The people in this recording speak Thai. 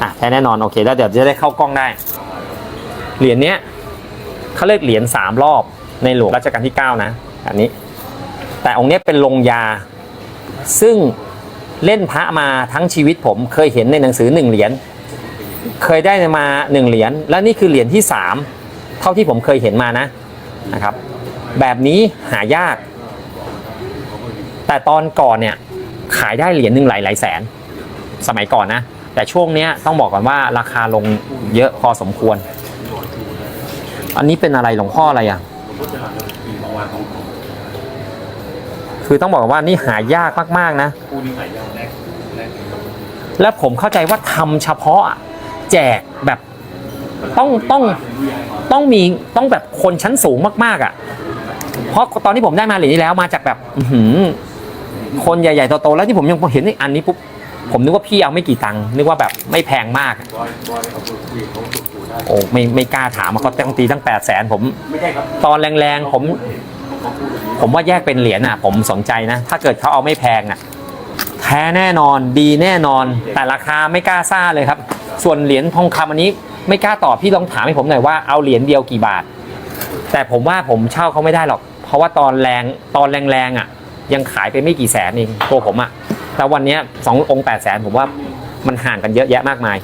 อะแท้แน่นอนโอเค แล้วเดี๋ยวจะได้เข้ากล้องได้ เหรียญเนี้ยเขาเรียกเหรียญสามรอบในหลวงรัชกาลที่ 9 นะอันนี้ แต่องค์เนี้ยเป็นลงยา ซึ่งเล่นพระมาทั้งชีวิตผมเคยเห็นในหนังสือหนึ่งเหรียญเคยได้มาหนึ่งเหรียญและนี่คือเหรียญที่สามเท่าที่ผมเคยเห็นมานะนะครับ แบบนี้หายาก แต่ตอนก่อนเนี่ยขายได้เหรียญหนึ่งหลายหลายแสน สมัยก่อนนะ แต่ช่วงเนี้ยต้องบอกก่อนว่าราคาลงเยอะพอสมควร อันนี้เป็นอะไรหลวงพ่ออะไรอะ คือต้องบอกว่านี่หายากมากๆนะ และผมเข้าใจว่าทำเฉพาะแจกแบบต้องต้องต้องมีต้องแบบคนชั้นสูงมากๆ อะ เพราะตอนที่ผมได้มาเหรียญนี้แล้วมาจากแบบหือคนใหญ่ๆโตๆแล้วที่ผมยังเห็นอันนี้ปุ๊บ ผมนึกว่าพี่เอาไม่กี่ตังค์นึกว่าแบบไม่แพงมากโอ้ไม่ไม่กล้าถามว่าเขาต้องตีตั้งแปดแสนผมตอนแรงๆผม ผมว่าแยกเป็นเหรียญอะ ผมสนใจนะ ถ้าเกิดเขาเอาไม่แพงอะแท้แน่นอนดีแน่นอน แต่ราคาไม่กล้าซ่าเลยครับ ส่วนเหรียญทองคำอันนี้ ไม่กล้าตอบพี่ลองถามให้ผมหน่อยว่าเอาเหรียญเดียวกี่บาท แต่ผมว่าผมเช่าเขาไม่ได้หรอก เพราะว่าตอนแรงตอนแรงๆอะ ยังขายไปไม่กี่แสนเองตัวผมอะ แต่วันนี้สององค์แปดแสนผมว่ามันห่างกันเยอะแยะมากมาย